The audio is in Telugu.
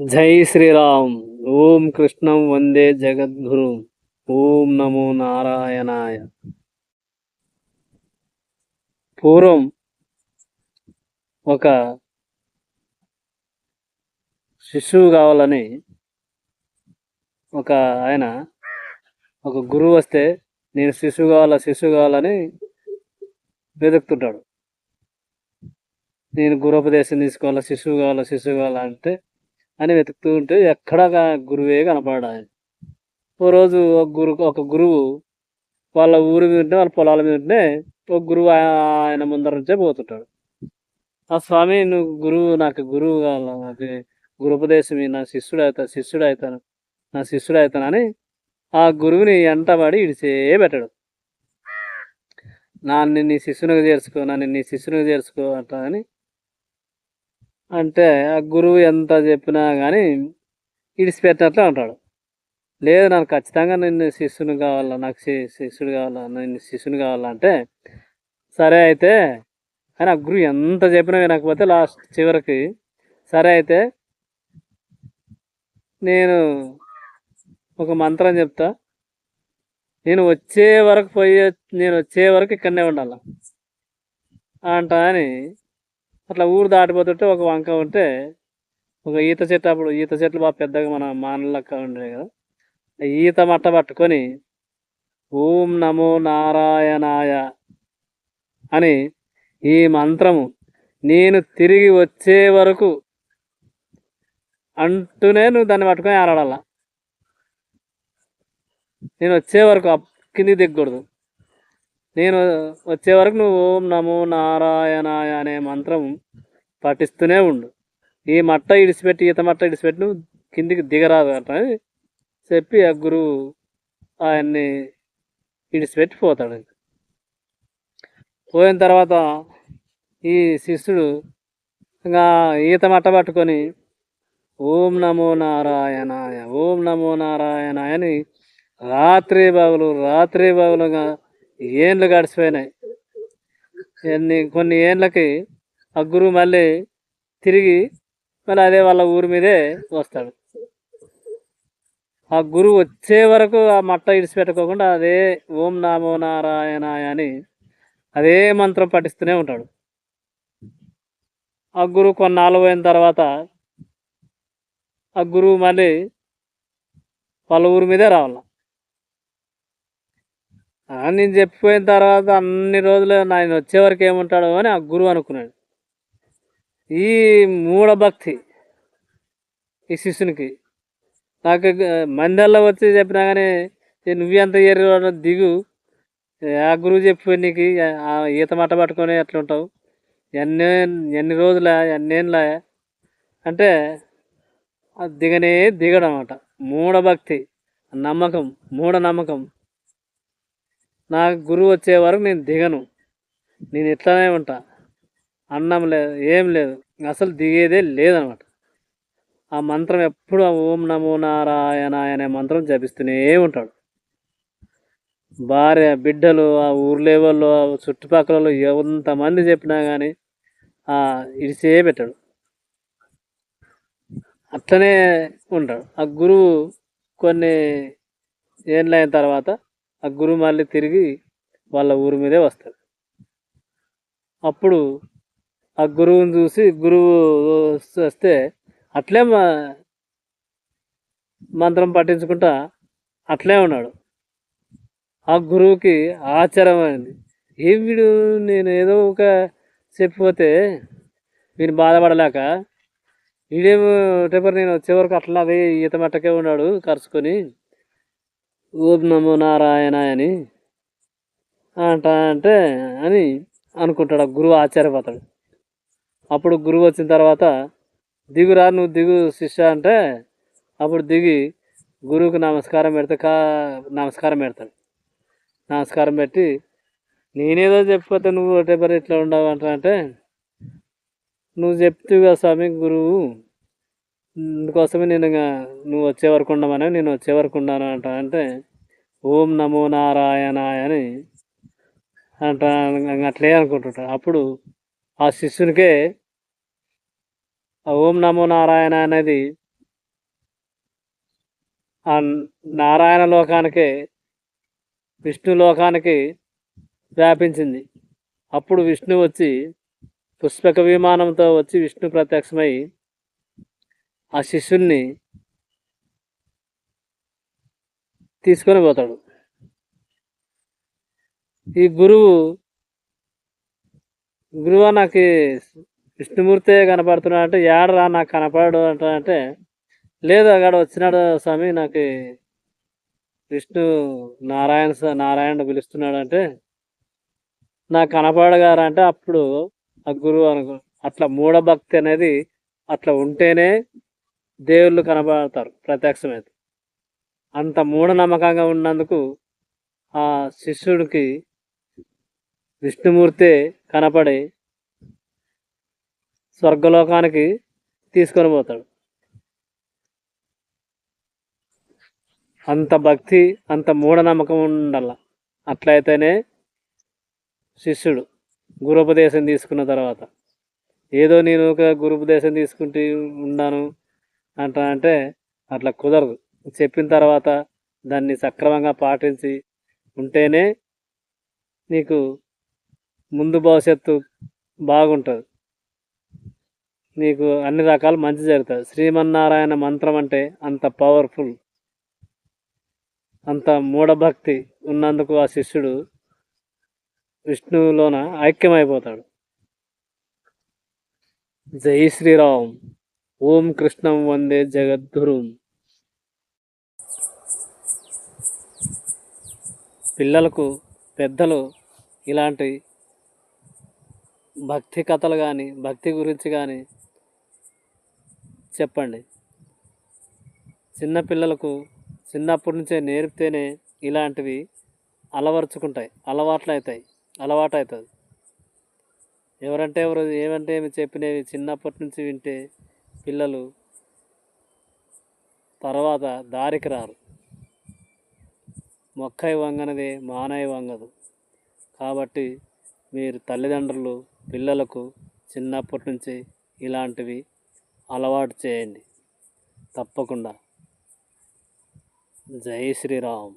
జై శ్రీరామ్. ఓం కృష్ణం వందే జగద్గురు. ఓం నమో నారాయణాయ. పూర్వం ఒక శిశువు కావాలని ఒక ఆయన ఒక గురువు వస్తే నేను శిశువు కావాలా శిశువు కావాలని వెతుకుతుంటాడు. నేను గురుపదేశం తీసుకోవాలా శిశువు కావాలా శిశువు కావాలా అంటే అని వెతుకుతూ ఉంటే ఎక్కడ గురువే కనపడాలి. ఓ రోజు ఒక గురు ఒక గురువు వాళ్ళ ఊరి మీద ఉంటే వాళ్ళ పొలాల మీద ఉంటే ఒక గురువు ఆయన ముందర నుంచే పోతుంటాడు. ఆ స్వామి నువ్వు గురువు నాకు గురువు కావాలి? నాకు గురుపదేశం నా శిష్యుడు అవుతా శిష్యుడు అవుతాను నా శిష్యుడు అవుతానని ఆ గురువుని ఎంటబడి ఇడిచే పెట్టాడు. నాన్ని నీ శిష్యునిగా చేర్చుకో నన్ను నీ శిష్యునిగా చేర్చుకో అంట అని అంటే ఆ గురువు ఎంత చెప్పినా కానీ ఇడిచిపెట్టినట్లు అంటాడు లేదు నాకు ఖచ్చితంగా నిన్ను శిష్యుని కావాలా నాకు శిష్యుడు కావాలా నిన్ను శిష్యుని కావాలంటే సరే అయితే కానీ ఆ గురువు ఎంత చెప్పినా వినకపోతే లాస్ట్ చివరికి సరే అయితే నేను ఒక మంత్రం చెప్తా. నేను వచ్చే వరకు పోయే నేను వచ్చే వరకు ఇక్కడనే ఉండాలి? అంట అని అట్లా ఊరు దాటిపోతుంటే ఒక వంక ఉంటే ఒక ఈత చెట్టు అప్పుడు ఈత చెట్లు బాగా పెద్దగా మన మానలక్క ఉండే కదా. ఈత మట్ట పట్టుకొని ఓం నమో నారాయణాయ అని ఈ మంత్రము నేను తిరిగి వచ్చే వరకు అంటూనే నువ్వు దాన్ని పట్టుకొని ఆరాడాల నేను వచ్చే వరకు కిందికి దిగకూడదు. నేను వచ్చే వరకు నువ్వు ఓం నమో నారాయణాయ అనే మంత్రం పఠిస్తూనే ఉండు. ఈ మట్ట ఇడిచిపెట్టి ఈత మట్ట ఇడిచిపెట్టి నువ్వు కిందికి దిగరాదు అంట అని చెప్పి ఆ గురువు ఆయన్ని ఇడిచిపెట్టి పోతాడు. పోయిన తర్వాత ఈ శిష్యుడు ఇంకా ఈత మట్ట పట్టుకొని ఓం నమో నారాయణాయ ఓం నమో నారాయణాయ అని రాత్రి బాగులు రాత్రి బాగులుగా ఏండ్లు గడిచిపోయినాయి. ఎన్ని కొన్ని ఏండ్లకి ఆ గురువు మళ్ళీ తిరిగి మళ్ళీ అదే వాళ్ళ ఊరి మీదే వస్తాడు. ఆ గురువు వచ్చే వరకు ఆ మట్ట ఇడిచిపెట్టుకోకుండా అదే ఓం నామో నారాయణ అని అదే మంత్రం పఠిస్తూనే ఉంటాడు. ఆ గురువు కొన్నాళ్ళు పోయిన తర్వాత ఆ గురువు మళ్ళీ వాళ్ళ ఊరి మీదే రావాలి? నేను చెప్పిపోయిన తర్వాత అన్ని రోజులు ఆయన వచ్చేవరకు ఏముంటాడో అని ఆ గురువు అనుకున్నాడు. ఈ మూఢభక్తి ఈ శిష్యునికి నాకు మందల్లో వచ్చి చెప్పినా కానీ నువ్వెంత ఏరి దిగు. ఆ గురువు చెప్పిపోయి నీకు ఈత మట్ట పట్టుకొని ఎట్లా ఉంటావు? ఎన్ని ఎన్ని రోజుల ఎన్నేళ్ళ? అంటే దిగనే దిగడం అన్నమాట మూఢభక్తి నమ్మకం మూఢనమ్మకం. నాకు గురువు వచ్చే వరకు నేను దిగను. నేను ఇట్లానే ఉంటా. అన్నం లేదు ఏం లేదు. అసలు దిగేదే లేదనమాట. ఆ మంత్రం ఎప్పుడు ఓం నమో నారాయణ అనే మంత్రం జపిస్తూనే ఉంటాడు. భార్య బిడ్డలు ఆ ఊరు ఆ చుట్టుపక్కల ఎంతమంది చెప్పినా కానీ ఇడిసే పెట్టాడు. అట్లనే ఉంటాడు. ఆ గురువు కొన్ని ఏళ్ళైన తర్వాత ఆ గురువు మళ్ళీ తిరిగి వాళ్ళ ఊరి మీదే వస్తాడు. అప్పుడు ఆ గురువుని చూసి గురువు వస్తే అట్లే మంత్రం పట్టించుకుంటా అట్లే ఉన్నాడు. ఆ గురువుకి ఆశ్చర్యమైంది ఏం వీడు? నేను ఏదో ఒక చెప్పిపోతే వీని బాధపడలేక వీడేమో టెపర్ నేను వచ్చేవరకు అట్లా అదే ఈత మట్టకే ఉన్నాడు కరుచుకొని. ఓం నమో నారాయణ అని అంట అంటే అని అనుకుంటాడు ఆ గురువు ఆశ్చర్యపోతాడు. అప్పుడు గురువు వచ్చిన తర్వాత దిగురా నువ్వు దిగు శిష్య అంటే అప్పుడు దిగి గురువుకి నమస్కారం పెడితే కా నమస్కారం పెడతాడు. నమస్కారం పెట్టి నేనేదో చెప్పిపోతే నువ్వు ఒకటే ఇట్లా ఉండవు అంటే నువ్వు చెప్తూ స్వామి గురువు అందుకోసమే నేను నువ్వు వచ్చే వరకు ఉండమని నేను వచ్చే వరకు ఉన్నాను అంట. అంటే ఓం నమో నారాయణాయ అని అంట అట్లే అనుకుంటుంటాడు అప్పుడు ఆ శిష్యునికే ఆ ఓం నమో నారాయణ అనేది ఆ నారాయణ లోకానికే విష్ణు లోకానికి వ్యాపించింది. అప్పుడు విష్ణు వచ్చి పుష్పక విమానంతో వచ్చి విష్ణు ప్రత్యక్షమై ఆ శిష్యుణ్ణి తీసుకొని పోతాడు. ఈ గురువు గురువు నాకు విష్ణుమూర్తే కనపడుతున్నాడు అంటే ఏడరా నాకు కనపడడు అంటే లేదు అక్కడ వచ్చినాడు స్వామి నాకు విష్ణు నారాయణ స- నారాయణ పిలుస్తున్నాడు అంటే నాకు కనపడగారు అంటే అప్పుడు ఆ గురువు అనుకో అట్లా మూఢభక్తి అనేది అట్లా ఉంటేనే దేవుళ్ళు కనపడతారు ప్రత్యక్షమైతే. అంత మూఢనమ్మకంగా ఉన్నందుకు ఆ శిష్యుడికి విష్ణుమూర్తే కనపడి స్వర్గలోకానికి తీసుకొని పోతాడు. అంత భక్తి అంత మూఢనమ్మకం ఉండాల. అట్లయితేనే శిష్యుడు గురుపదేశం తీసుకున్న తర్వాత ఏదో నేను ఒక గురుపదేశం తీసుకుంటూ ఉన్నాను అంట అంటే అట్లా కుదరదు. చెప్పిన తర్వాత దాన్ని సక్రమంగా పాటించి ఉంటేనే నీకు ముందు భవిష్యత్తు బాగుంటుంది. నీకు అన్ని రకాలు మంచి జరుగుతుంది శ్రీమన్నారాయణ మంత్రం అంటే అంత పవర్ఫుల్. అంత మూఢభక్తి ఉన్నందుకు ఆ శిష్యుడు విష్ణువులోన ఐక్యమైపోతాడు. జై శ్రీరామ్. ఓం కృష్ణం వందే జగద్గురు. పిల్లలకు పెద్దలు ఇలాంటి భక్తి కథలు కానీ భక్తి గురించి కానీ చెప్పండి. చిన్నపిల్లలకు చిన్నప్పటి నుంచే నేర్పితేనే ఇలాంటివి అలవరుచుకుంటాయి అలవాట్లు అవుతాయి అలవాటు అవుతుంది ఎవరంటే ఎవరు ఏమంటే ఏమి చెప్పినవి చిన్నప్పటి నుంచి వింటే పిల్లలు తర్వాత దారికి రారు. మొక్కై వంగనదే మానై వంగదు. కాబట్టి మీరు తల్లిదండ్రులు పిల్లలకు చిన్నప్పటి నుంచి ఇలాంటివి అలవాటు చేయండి. తప్పకుండా. జై శ్రీరామ్.